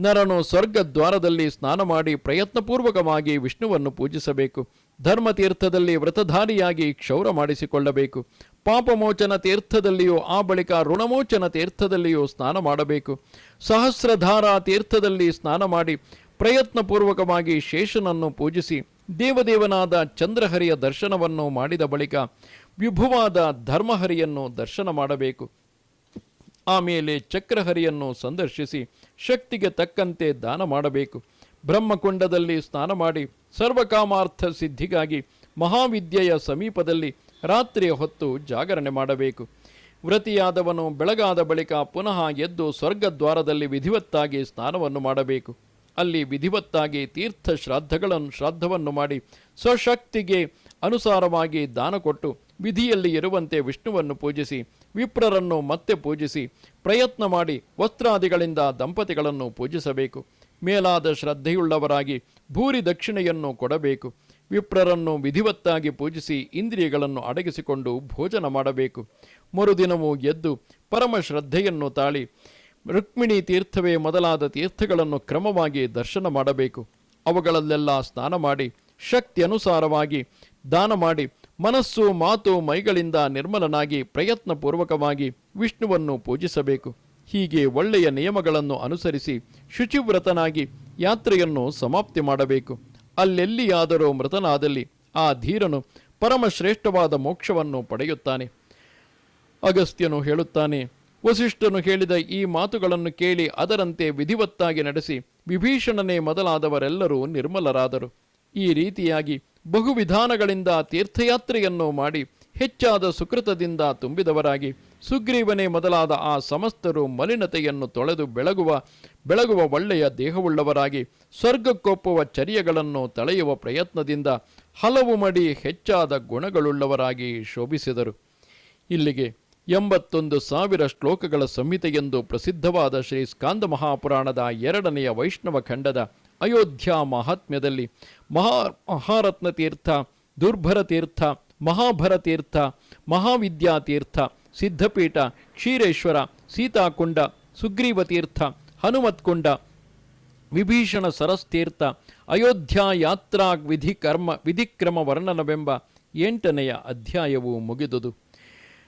ನರನು ಸ್ವರ್ಗ ದ್ವಾರದಲ್ಲಿ ಸ್ನಾನ ಮಾಡಿ ಪ್ರಯತ್ನಪೂರ್ವಕವಾಗಿ ವಿಷ್ಣುವನ್ನು ಪೂಜಿಸಬೇಕು. ಧರ್ಮತೀರ್ಥದಲ್ಲಿ ವ್ರತಧಾರಿಯಾಗಿ ಕ್ಷೌರ ಮಾಡಿಸಿಕೊಳ್ಳಬೇಕು. ಪಾಪಮೋಚನ ತೀರ್ಥದಲ್ಲಿಯೂ ಆ ಬಳಿಕ ಋಣಮೋಚನ ತೀರ್ಥದಲ್ಲಿಯೂ ಸ್ನಾನ ಮಾಡಬೇಕು. ಸಹಸ್ರಧಾರ ತೀರ್ಥದಲ್ಲಿ ಸ್ನಾನ ಮಾಡಿ ಪ್ರಯತ್ನಪೂರ್ವಕವಾಗಿ ಶೇಷನನ್ನು ಪೂಜಿಸಿ ದೇವದೇವನಾದ ಚಂದ್ರಹರಿಯ ದರ್ಶನವನ್ನು ಮಾಡಿದ ಬಳಿಕ ವಿಭುವಾದ ಧರ್ಮಹರಿಯನ್ನು ದರ್ಶನ ಮಾಡಬೇಕು. ಆಮೇಲೆ ಚಕ್ರಹರಿಯನ್ನು ಸಂದರ್ಶಿಸಿ ಶಕ್ತಿಗೆ ತಕ್ಕಂತೆ ದಾನ ಮಾಡಬೇಕು. ಬ್ರಹ್ಮಕುಂಡದಲ್ಲಿ ಸ್ನಾನ ಮಾಡಿ ಸರ್ವಕಾಮಾರ್ಥ ಸಿದ್ಧಿಗಾಗಿ ಮಹಾವಿದ್ಯೆಯ ಸಮೀಪದಲ್ಲಿ ರಾತ್ರಿಯ ಹೊತ್ತು ಜಾಗರಣೆ ಮಾಡಬೇಕು. ವ್ರತಿಯಾದವನು ಬೆಳಗಾದ ಬಳಿಕ ಪುನಃ ಎದ್ದು ಸ್ವರ್ಗದ್ವಾರದಲ್ಲಿ ವಿಧಿವತ್ತಾಗಿ ಸ್ನಾನವನ್ನು ಮಾಡಬೇಕು. ಅಲ್ಲಿ ವಿಧಿವತ್ತಾಗಿ ತೀರ್ಥ ಶ್ರಾದ್ದಗಳನ್ನು ಶ್ರಾದ್ದವನ್ನು ಮಾಡಿ ಸ್ವಶಕ್ತಿಗೆ ಅನುಸಾರವಾಗಿ ದಾನ ಕೊಟ್ಟು ವಿಧಿಯಲ್ಲಿ ಇರುವಂತೆ ವಿಷ್ಣುವನ್ನು ಪೂಜಿಸಿ, ವಿಪ್ರರನ್ನು ಮತ್ತೆ ಪೂಜಿಸಿ, ಪ್ರಯತ್ನ ಮಾಡಿ ವಸ್ತ್ರಾದಿಗಳಿಂದ ದಂಪತಿಗಳನ್ನು ಪೂಜಿಸಬೇಕು. ಮೇಲಾದ ಶ್ರದ್ಧೆಯುಳ್ಳವರಾಗಿ ಭೂರಿ ದಕ್ಷಿಣೆಯನ್ನು ಕೊಡಬೇಕು. ವಿಪ್ರರನ್ನು ವಿಧಿವತ್ತಾಗಿ ಪೂಜಿಸಿ ಇಂದ್ರಿಯಗಳನ್ನು ಅಡಗಿಸಿಕೊಂಡು ಭೋಜನ ಮಾಡಬೇಕು. ಮರುದಿನವೂ ಎದ್ದು ಪರಮ ಶ್ರದ್ಧೆಯನ್ನು ತಾಳಿ ರುಕ್ಮಿಣಿ ತೀರ್ಥವೇ ಮೊದಲಾದ ತೀರ್ಥಗಳನ್ನು ಕ್ರಮವಾಗಿ ದರ್ಶನ ಮಾಡಬೇಕು. ಅವುಗಳಲ್ಲೆಲ್ಲ ಸ್ನಾನ ಮಾಡಿ, ಶಕ್ತಿ ಅನುಸಾರವಾಗಿ ದಾನ ಮಾಡಿ, ಮನಸ್ಸು ಮಾತು ಮೈಗಳಿಂದ ನಿರ್ಮಲನಾಗಿ ಪ್ರಯತ್ನಪೂರ್ವಕವಾಗಿ ವಿಷ್ಣುವನ್ನು ಪೂಜಿಸಬೇಕು. ಹೀಗೆ ಒಳ್ಳೆಯ ನಿಯಮಗಳನ್ನು ಅನುಸರಿಸಿ ಶುಚಿವ್ರತನಾಗಿ ಯಾತ್ರೆಯನ್ನು ಸಮಾಪ್ತಿ ಮಾಡಬೇಕು. ಅಲ್ಲೆಲ್ಲಿಯಾದರೂ ಮೃತನಾದಲ್ಲಿ ಆ ಧೀರನು ಪರಮಶ್ರೇಷ್ಠವಾದ ಮೋಕ್ಷವನ್ನು ಪಡೆಯುತ್ತಾನೆ. ಅಗಸ್ತ್ಯನು ಹೇಳುತ್ತಾನೆ ವಸಿಷ್ಠನು ಹೇಳಿದ ಈ ಮಾತುಗಳನ್ನು ಕೇಳಿ ಅದರಂತೆ ವಿಧಿವತ್ತಾಗಿ ನಡೆಸಿ ವಿಭೀಷಣನೇ ಮೊದಲಾದವರೆಲ್ಲರೂ ನಿರ್ಮಲರಾದರು. ಈ ರೀತಿಯಾಗಿ ಬಹುವಿಧಾನಗಳಿಂದ ತೀರ್ಥಯಾತ್ರೆಯನ್ನು ಮಾಡಿ ಹೆಚ್ಚಾದ ಸುಕೃತದಿಂದ ತುಂಬಿದವರಾಗಿ ಸುಗ್ರೀವನೇ ಮೊದಲಾದ ಆ ಸಮಸ್ತರು ಮಲಿನತೆಯನ್ನು ತೊಳೆದು ಬೆಳಗುವ ಬೆಳಗುವ ಒಳ್ಳೆಯ ದೇಹವುಳ್ಳವರಾಗಿ ಸ್ವರ್ಗಕ್ಕೊಪ್ಪುವ ಚರ್ಯಗಳನ್ನು ತಳೆಯುವ ಪ್ರಯತ್ನದಿಂದ ಹಲವು ಮಡಿ ಹೆಚ್ಚಾದ ಗುಣಗಳುಳ್ಳವರಾಗಿ ಶೋಭಿಸಿದರು. ಇಲ್ಲಿಗೆ ಎಂಬತ್ತೊಂದು ಸಾವಿರ ಶ್ಲೋಕಗಳ ಸಂಹಿತೆಯೆಂದು ಪ್ರಸಿದ್ಧವಾದ ಶ್ರೀ ಸ್ಕಾಂದ ಮಹಾಪುರಾಣದ ಎರಡನೆಯ ವೈಷ್ಣವ ಖಂಡದ ಅಯೋಧ್ಯ ಮಹಾತ್ಮ್ಯದಲ್ಲಿ ಮಹಾ ಮಹಾರತ್ನ ತೀರ್ಥ, ದುರ್ಭರ ತೀರ್ಥ, ಮಹಾಭರ ತೀರ್ಥ ಮಹಾವಿದ್ಯಾತೀರ್ಥ ಸಿದ್ಧಪೀಠ, ಕ್ಷೀರೇಶ್ವರ, ಸೀತಾಕುಂಡ, ಸುಗ್ರೀವ ತೀರ್ಥ, ಹನುಮತ್ಕುಂಡ, ವಿಭೀಷಣ ಸರಸ್ತೀರ್ಥ ಅಯೋಧ್ಯ ಯಾತ್ರಾ ವಿಧಿ ಕರ್ಮ ವಿಧಿಕ್ರಮ ವರ್ಣನವೆಂಬ ಎಂಟನೆಯ ಅಧ್ಯಾಯವು ಮುಗಿದುದು.